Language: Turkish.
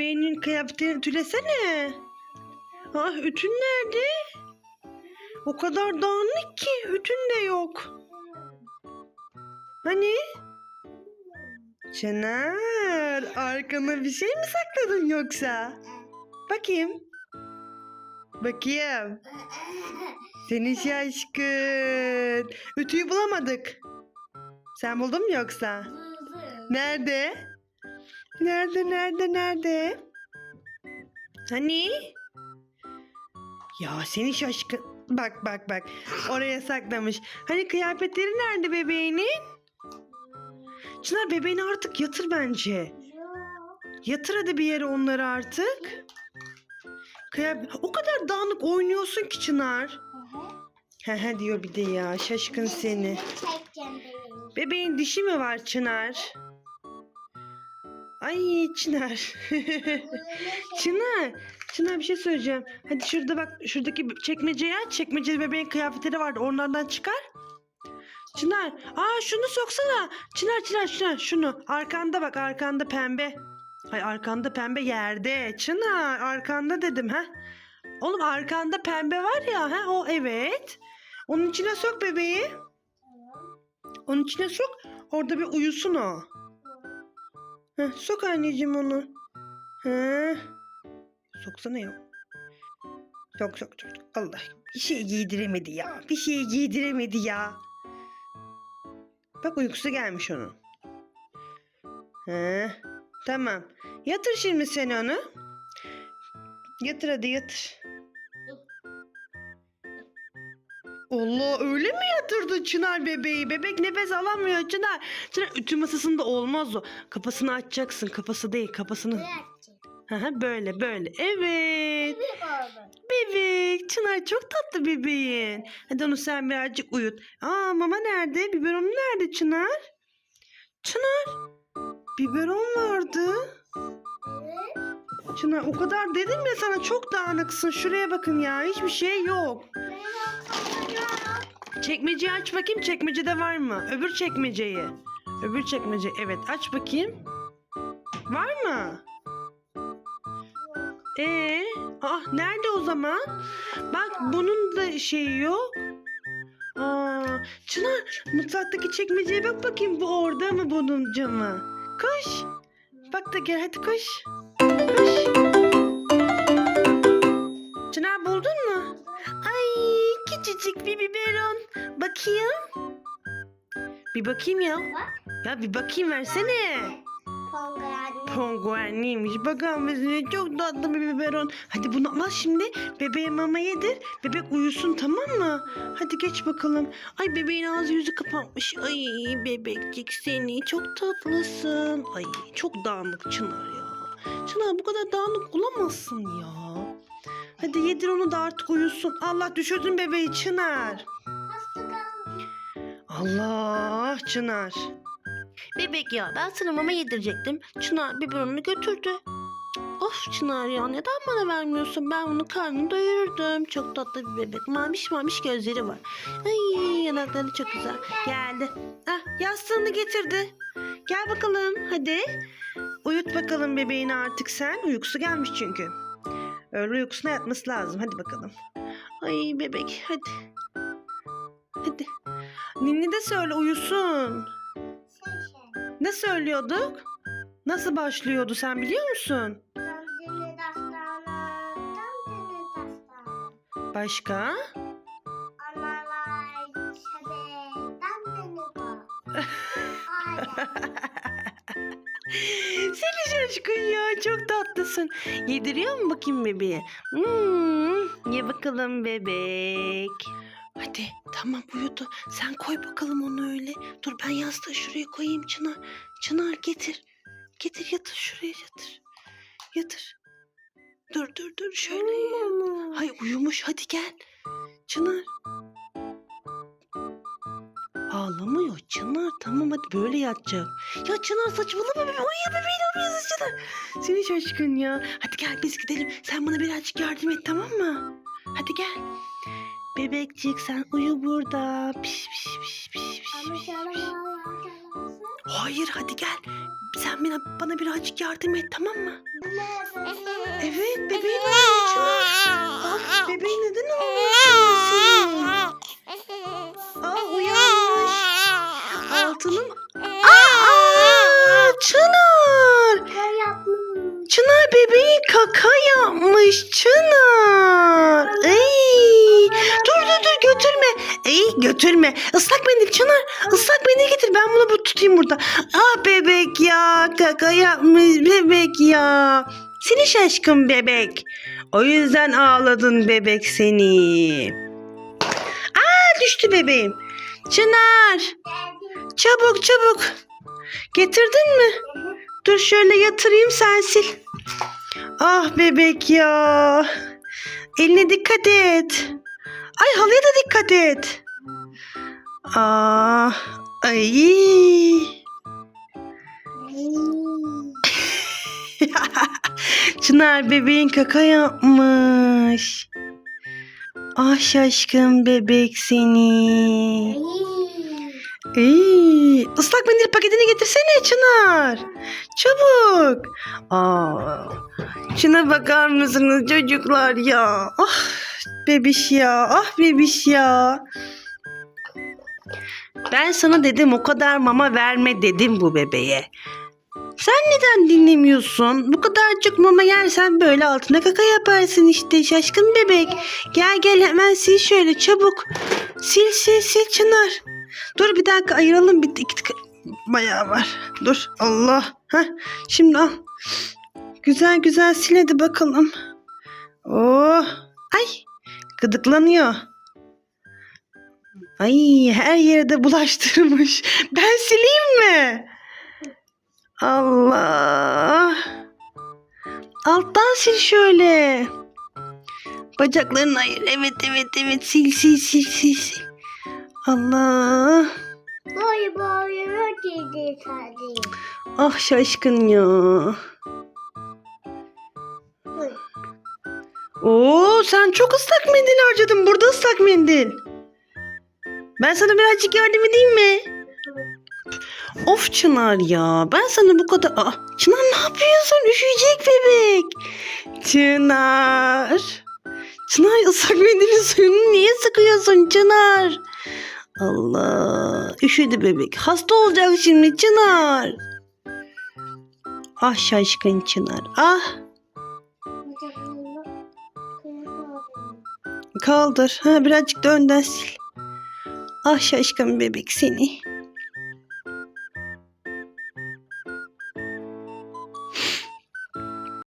bebeğinin kıyafetini ütülesene. Ah ütün nerede? O kadar dağınık ki ütün de yok. Hani? Çınar arkana bir şey mi sakladın yoksa? Bakayım. Bakayım. Seni şaşkın. Ütüyü bulamadık. Sen buldun mu yoksa? Nerede? Nerede, nerede, nerede? Hani? Ya seni şaşkın. Bak bak bak. Oraya saklamış. Hani kıyafetleri nerede bebeğinin? Çınar bebeğini artık yatır bence. Yatır hadi bir yere onları artık. Kıyafet... O kadar dağınık oynuyorsun ki Çınar. He he diyor bir de ya şaşkın seni. Bebeğin dişi mi var Çınar? Ay Çınar. Çınar. Çınar bir şey söyleyeceğim. Hadi şurada bak şuradaki çekmeceyi aç. Çekmecede bebeğin kıyafetleri vardı. Onlardan çıkar. Çınar. Aa şunu soksana. Çınar Çınar Çınar şunu. Arkanda bak arkanda pembe. Ay arkanda pembe yerde. Çınar arkanda dedim ha. Oğlum arkanda pembe var ya ha o evet. Onun içine sok bebeği. Onun içine sok. Orada bir uyusun o. Heh, sok anneciğim onu. Heh. Soksana ya. Sok sok sok. Allah. Bir şey giydiremedi ya. Bir şey giydiremedi ya. Bak uykusu gelmiş onun. Heh. Tamam. Yatır şimdi sen onu. Yatır hadi yatır. Allah öyle mi yatırdı Çınar bebeği? Bebek nefes alamıyor Çınar. Çınar ütü masasında olmaz o. Kafasını açacaksın. Kafası değil kafasını. Hı, böyle böyle. Evet. Bebek. Çınar çok tatlı bebeğin. Hadi onu sen birazcık uyut. Aa mama nerede? Biberon nerede Çınar? Çınar. Biberon vardı. Çınar o kadar dedim ya sana çok dağınıksın. Şuraya bakın ya hiçbir şey yok. Çekmeceyi aç bakayım çekmecede var mı? Öbür çekmeceyi. Öbür çekmece evet aç bakayım. Var mı? Ee, ah nerede o zaman? Bak bunun da şeyi yok. Aa, Çınar mutfaktaki çekmeceye bak bakayım bu orada mı bunun camı? Koş. Bak da gel hadi koş. Koş. Çınar buldun mu? Ay küçücük bir biberon. Bakayım. Bir bakayım ya. Ya bir bakayım versene. Penguenliymiş. Bakalım bize çok tatlı bir biberon. Hadi bunu al şimdi. Bebeğe mama yedir. Bebek uyusun tamam mı? Hadi geç bakalım. Ay bebeğin ağzı yüzü kapanmış. Ay bebekcik seni çok tatlısın. Ay çok dağınık Çınar ya. Çınar bu kadar dağınık olamazsın ya. Hadi yedir onu da artık uyusun. Allah düşürdün bebeği Çınar. Allah Çınar. Bebek ya ben sana mama yedirecektim. Çınar biberonunu götürdü. Of Çınar ya neden bana vermiyorsun? Ben onun karnını doyurdum. Çok tatlı bir bebek. Mamiş mamiş gözleri var. Ay yanakları çok güzel. Geldi. Ah yastığını getirdi. Gel bakalım hadi. Uyut bakalım bebeğini artık sen. Uykusu gelmiş çünkü. Öğle uykusuna yatması lazım. Hadi bakalım. Ay bebek hadi. Hadi. Ninni de söyle uyusun. Ne söylüyorduk? Nasıl başlıyordu sen biliyor musun? Başka? Seni şaşkın ya çok tatlısın. Yediriyor mu bakayım bebeğe? Hmm, ye bakalım bebek. Hadi tamam uyudu. Sen koy bakalım onu öyle. Dur ben yastığı şuraya koyayım Çınar. Çınar getir. Getir yatır şuraya yatır. Yatır. Dur dur dur şöyle. yat. Hay uyumuş hadi gel. Çınar. Ağlamıyor Çınar. Tamam hadi böyle yatacak. Ya Çınar saçmalama bebeğim. Uyuyor bebeğin yapıyorsun Çınar. Seni şaşkın ya. Hadi gel biz gidelim. Sen bana birazcık yardım et tamam mı? Hadi gel. Bebekcik sen uyu burada. Piş piş piş piş piş. piş. Hayır hadi gel. sen bana, bana birazcık yardım et tamam mı? Evet bebeğin ağlıyor. Ah bebeğin neden ağlıyorsun senin? Aa uyanmış. Altının... Aa, Çınar. Çınar bebeği kaka yapmış Çınar. Götürme. Islak mendil Çınar. Islak mendil getir. Ben bunu bu tutayım burada. Ah bebek ya. Kaka yapmış bebek ya. Seni şaşkın bebek. O yüzden ağladın bebek seni. Aa düştü bebeğim. Çınar. Çabuk çabuk. Getirdin mi? Dur şöyle yatırayım sen sil. Ah bebek ya. Eline dikkat et. Ay halıya da dikkat et. Ah. Ay. Çınar bebeğin kaka yapmış. Ah şaşkın bebek seni. İyi. Islak mendil paketini getirsene Çınar. Çabuk. Aa, şuna bakar mısınız çocuklar ya? Ah bebiş ya. Ah bebiş ya. Ben sana dedim o kadar mama verme dedim bu bebeğe. Sen neden dinlemiyorsun? Bu kadarcık mama yersen böyle altına kaka yaparsın işte şaşkın bebek. Gel gel hemen sil şöyle çabuk. Sil sil sil Çınar. Dur bir dakika ayıralım bir iki bayağı var. Dur Allah. Heh, şimdi al. Güzel güzel sil hadi bakalım. Oh. Ay gıdıklanıyor. Ay her yerde bulaştırmış. Ben sileyim mi? Allah. Alttan sil şöyle. Bacaklarını ayır. Evet evet evet sil sil sil sil sil. Allah. Boy boyuna gidi kardeşim. Ah şaşkın ya. Oo sen çok ıslak mendil harcadın. Burada ıslak mendil. Ben sana birazcık yardım edeyim mi? Of Çınar ya. Ben sana bu kadar... Aa, Çınar ne yapıyorsun? Üşüyecek bebek. Çınar. Çınar ıslak mendilin suyunu niye sıkıyorsun Çınar? Allah. Üşüdü bebek. Hasta olacak şimdi Çınar. Ah şaşkın Çınar. Ah. Kaldır. Ha, birazcık da önden sil. Ah şaşkın bebek seni.